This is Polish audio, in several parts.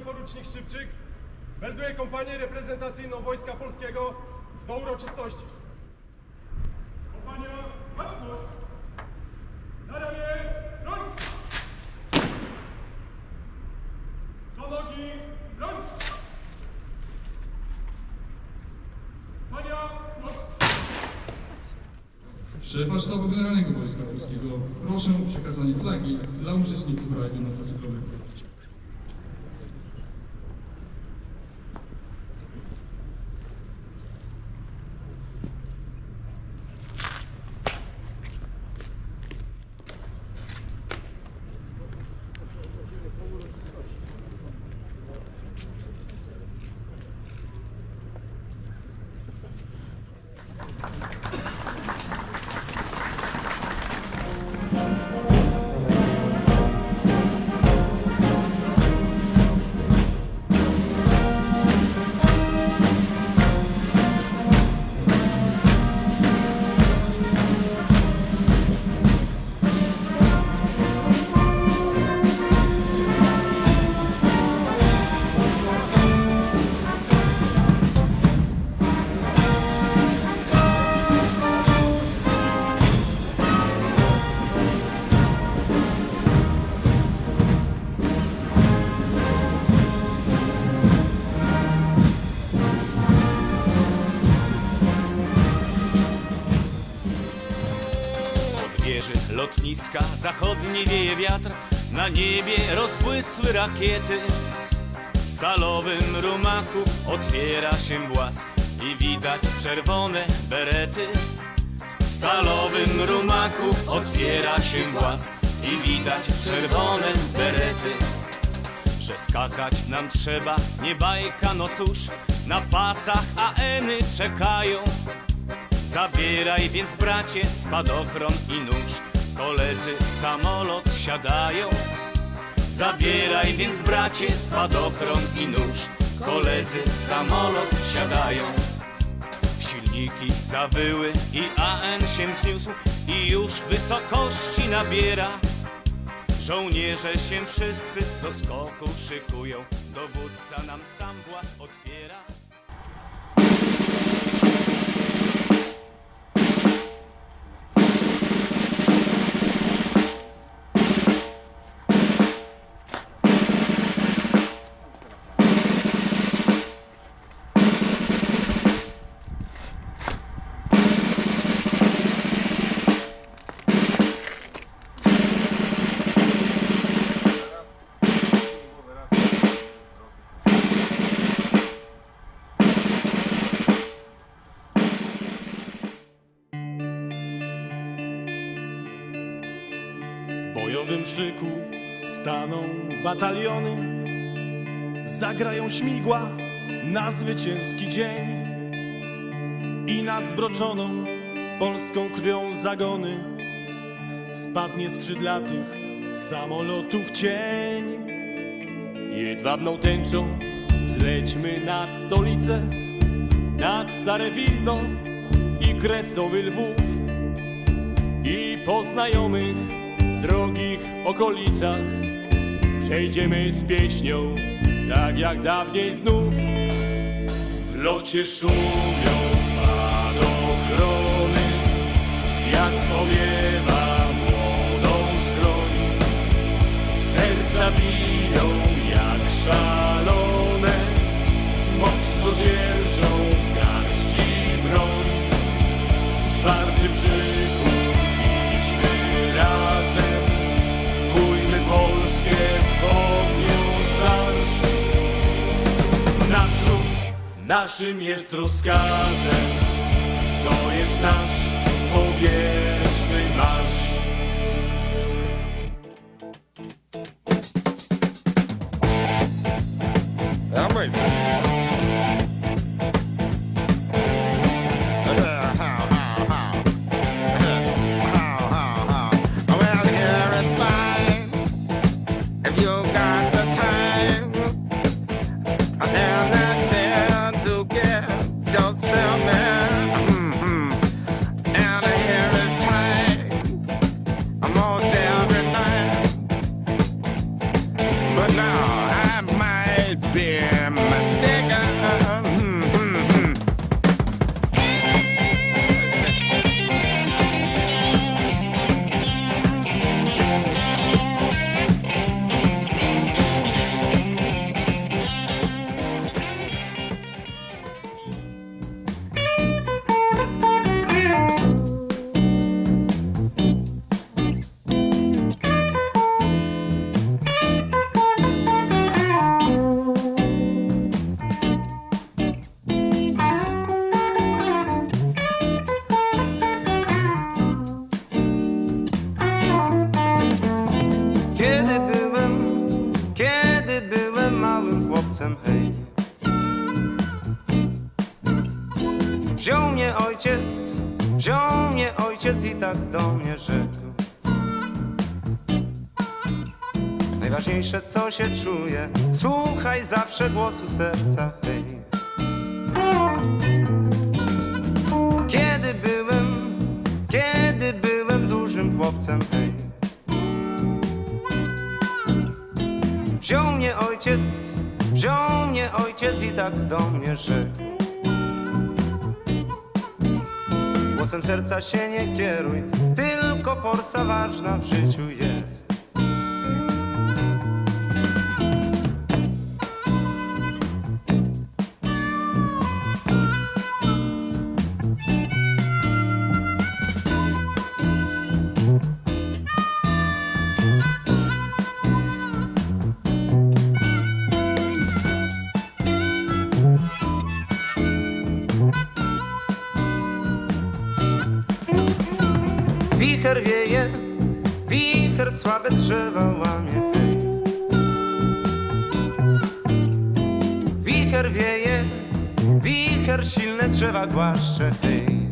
porucznik Szybczyk melduje kompanię reprezentacyjną Wojska Polskiego do uroczystości. Kompania, hasło! Na ramię, broń! Do nogi, broń! Kompania! Szefa Sztabu Generalnego Wojska Polskiego proszę o przekazanie flagi dla uczestników rajdu motocyklowego. Zachodni wieje wiatr, na niebie rozbłysły rakiety. W stalowym rumaku otwiera się włas i widać czerwone berety. W stalowym rumaku otwiera się włas i widać czerwone berety. Że skakać nam trzeba, nie bajka, no cóż, na pasach AN-y czekają. Zabieraj więc bracie spadochron i nóż Koledzy w samolot siadają. Zabieraj więc bracie spadochron i nóż. Koledzy w samolot siadają. Silniki zawyły i AN się wzniósł I już wysokości nabiera. Żołnierze się wszyscy do skoku szykują. Dowódca nam sam włas otwiera Bojowym szyku staną bataliony, zagrają śmigła na zwycięski dzień i nad zbroczoną polską krwią zagony spadnie skrzydlatych samolotów cień. Jedwabną tęczą wzlećmy nad stolicę, nad Stare Wilno i Kresowy Lwów i po znajomych, drogich okolicach przejdziemy z pieśnią, tak jak dawniej znów. W locie szumią spadochrony, jak powiewa młodą skroń. Serca biją jak szalone, mocno dzierżą garści broń. W czwartym Szarż. Naprzód naszym jest rozkazem, to jest nasz powietrzny tak do mnie rzekł. Najważniejsze co się czuje, słuchaj zawsze głosu serca, hej. Kiedy byłem, kiedy byłem dużym chłopcem, hej. Wziął mnie ojciec, wziął mnie ojciec i tak do mnie rzekł. Głosem serca się nie kieruj, tylko forsa ważna w życiu jest. Wicher wieje, wicher słabe drzewa łamie, hej. Wicher wieje, wicher silne drzewa głaszcze, hej.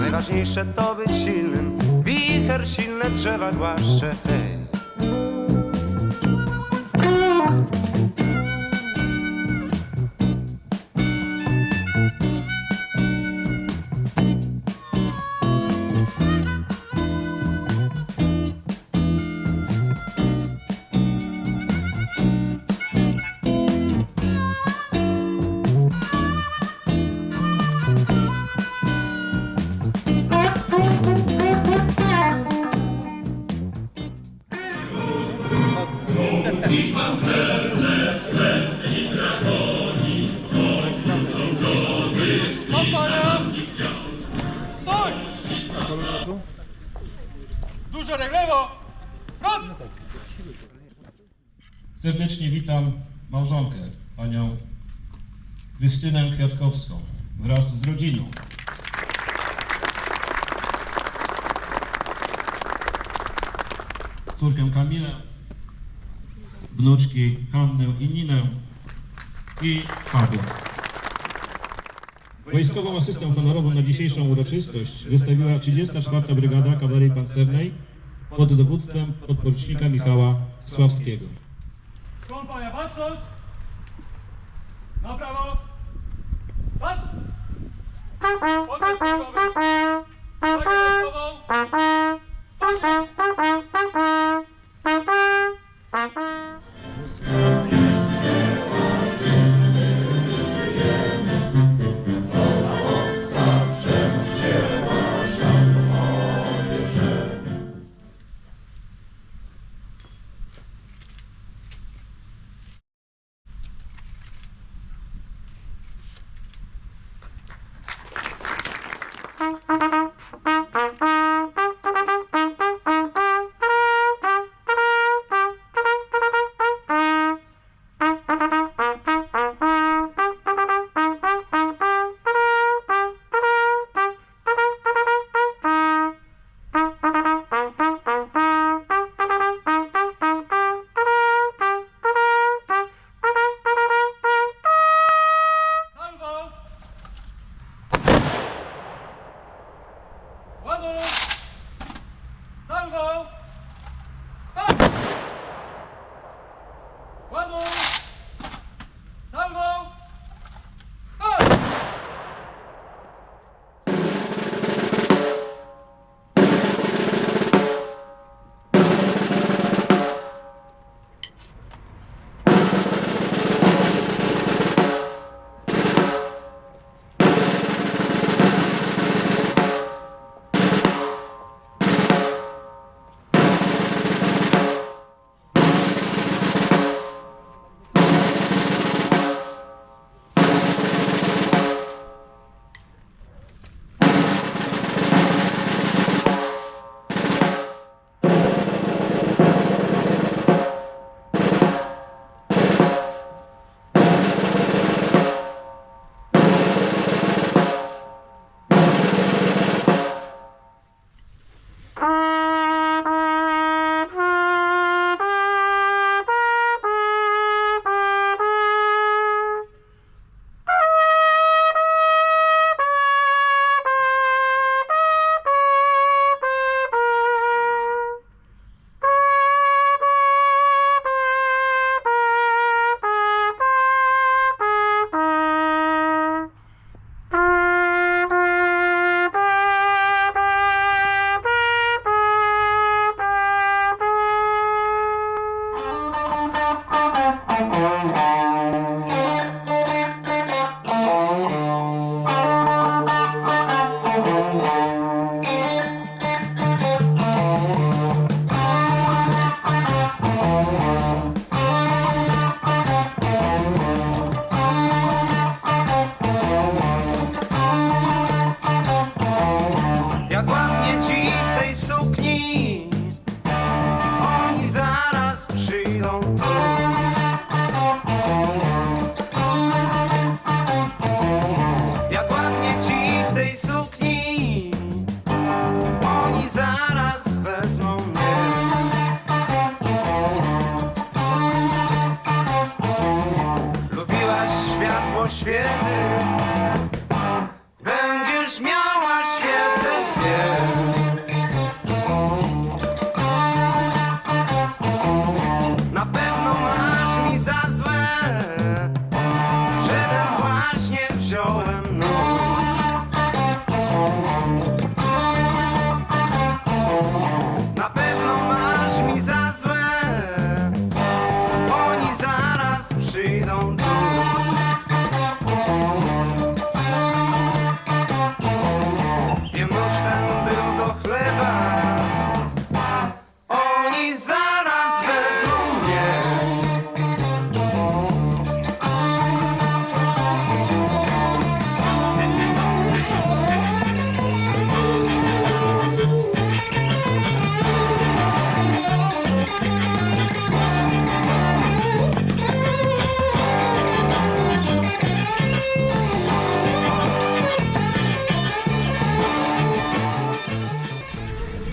Najważniejsze to być silnym, wicher silne drzewa głaszcze, hej. Serdecznie witam małżonkę, panią Krystynę Kwiatkowską wraz z rodziną. Córkę Kamilę, wnuczki Hannę i Ninę i Fabię. Wojskową asystę honorową na dzisiejszą uroczystość wystawiła 34. Brygada Kawalerii Pancernej pod dowództwem podporucznika Michała Sławskiego. Kompania, patrzność! Na prawo! Patrz! Podnieś głowy! Zagraj głową! Salwo! Wir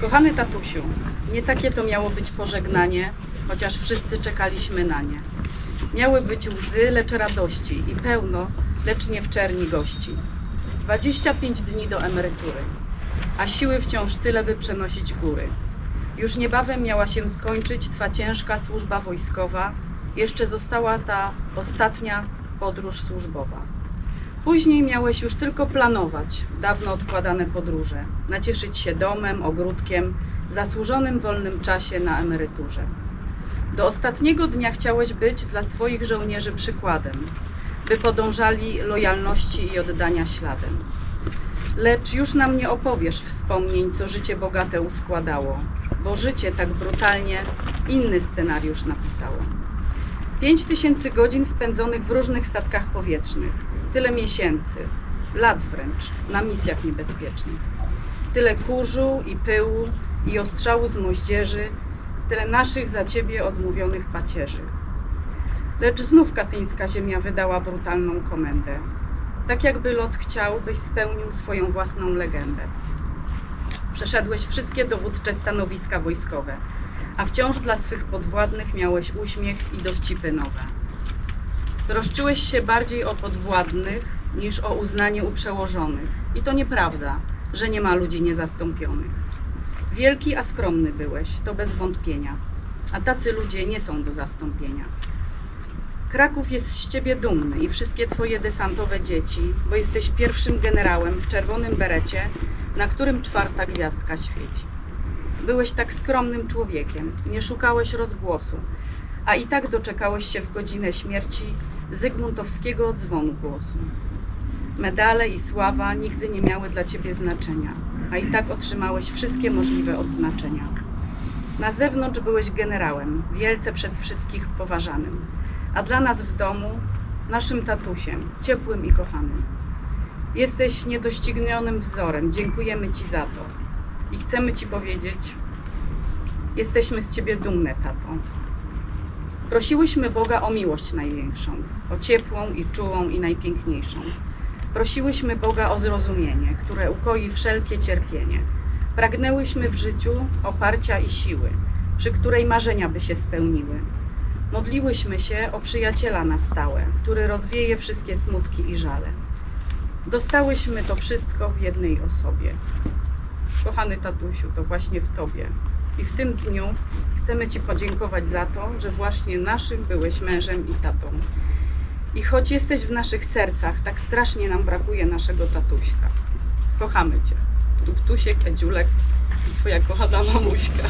Kochany tatusiu, nie takie to miało być pożegnanie, chociaż wszyscy czekaliśmy na nie. Miały być łzy, lecz radości i pełno, lecz nie w czerni gości. 25 dni do emerytury, a siły wciąż tyle, by przenosić góry. Już niebawem miała się skończyć Twa ciężka służba wojskowa, jeszcze została ta ostatnia podróż służbowa. Później miałeś już tylko planować dawno odkładane podróże, nacieszyć się domem, ogródkiem, zasłużonym wolnym czasie na emeryturze. Do ostatniego dnia chciałeś być dla swoich żołnierzy przykładem, by podążali lojalności i oddania śladem. Lecz już nam nie opowiesz wspomnień, co życie bogate uskładało, bo życie tak brutalnie inny scenariusz napisało. Pięć tysięcy godzin spędzonych w różnych statkach powietrznych, tyle miesięcy, lat wręcz, na misjach niebezpiecznych. Tyle kurzu i pyłu i ostrzału z moździerzy, tyle naszych za ciebie odmówionych pacierzy. Lecz znów katyńska ziemia wydała brutalną komendę. Tak jakby los chciał, byś spełnił swoją własną legendę. Przeszedłeś wszystkie dowódcze stanowiska wojskowe, a wciąż dla swych podwładnych miałeś uśmiech i dowcipy nowe. Troszczyłeś się bardziej o podwładnych niż o uznanie u przełożonych. I to nieprawda, że nie ma ludzi niezastąpionych. Wielki, a skromny byłeś, to bez wątpienia. A tacy ludzie nie są do zastąpienia. Kraków jest z ciebie dumny i wszystkie twoje desantowe dzieci, bo jesteś pierwszym generałem w czerwonym berecie, na którym czwarta gwiazdka świeci. Byłeś tak skromnym człowiekiem, nie szukałeś rozgłosu, a i tak doczekałeś się w godzinę śmierci Zygmuntowskiego dzwonu głosu. Medale i sława nigdy nie miały dla ciebie znaczenia, a i tak otrzymałeś wszystkie możliwe odznaczenia. Na zewnątrz byłeś generałem, wielce przez wszystkich poważanym, a dla nas w domu naszym tatusiem, ciepłym i kochanym. Jesteś niedoścignionym wzorem, dziękujemy Ci za to i chcemy Ci powiedzieć, jesteśmy z Ciebie dumne, tato. Prosiłyśmy Boga o miłość największą, o ciepłą i czułą i najpiękniejszą. Prosiłyśmy Boga o zrozumienie, które ukoi wszelkie cierpienie. Pragnęłyśmy w życiu oparcia i siły, przy której marzenia by się spełniły. Modliłyśmy się o przyjaciela na stałe, który rozwieje wszystkie smutki i żale. Dostałyśmy to wszystko w jednej osobie. Kochany tatusiu, to właśnie w Tobie. I w tym dniu chcemy Ci podziękować za to, że właśnie naszym byłeś mężem i tatą. I choć jesteś w naszych sercach, tak strasznie nam brakuje naszego tatuśka. Kochamy Cię. Tuptusiek, Edziulek i Twoja kochana mamuśka.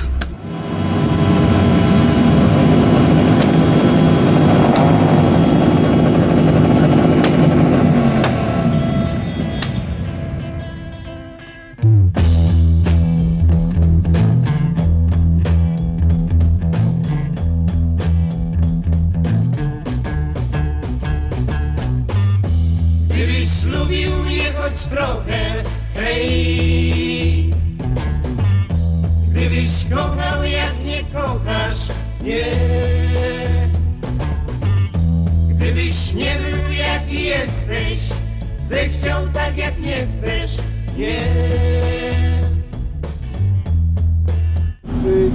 Gdybyś nie był jaki jesteś, zechciał tak jak nie chcesz, nie.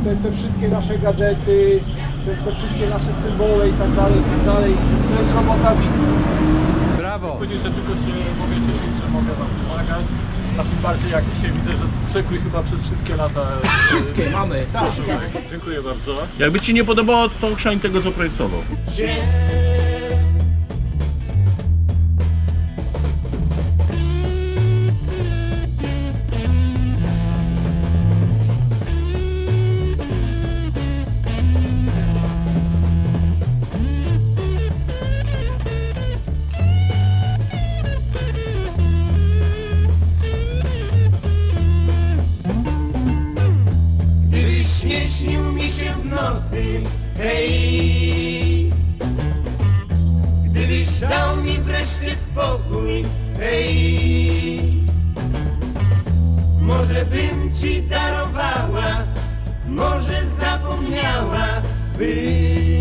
te, te wszystkie nasze gadżety, te, te wszystkie nasze symbole i tak dalej, i tak dalej. To jest robota widzów. Powiedzieć, że tylko się mogę cieszyć, że mogę Wam pomagać. A tym bardziej jak dzisiaj widzę, że przekrój chyba przez wszystkie lata. Wszystkie mamy, tak. Dziękuję bardzo. Jakby Ci nie podobało, to Krzań tego zaprojektował. się. miała być.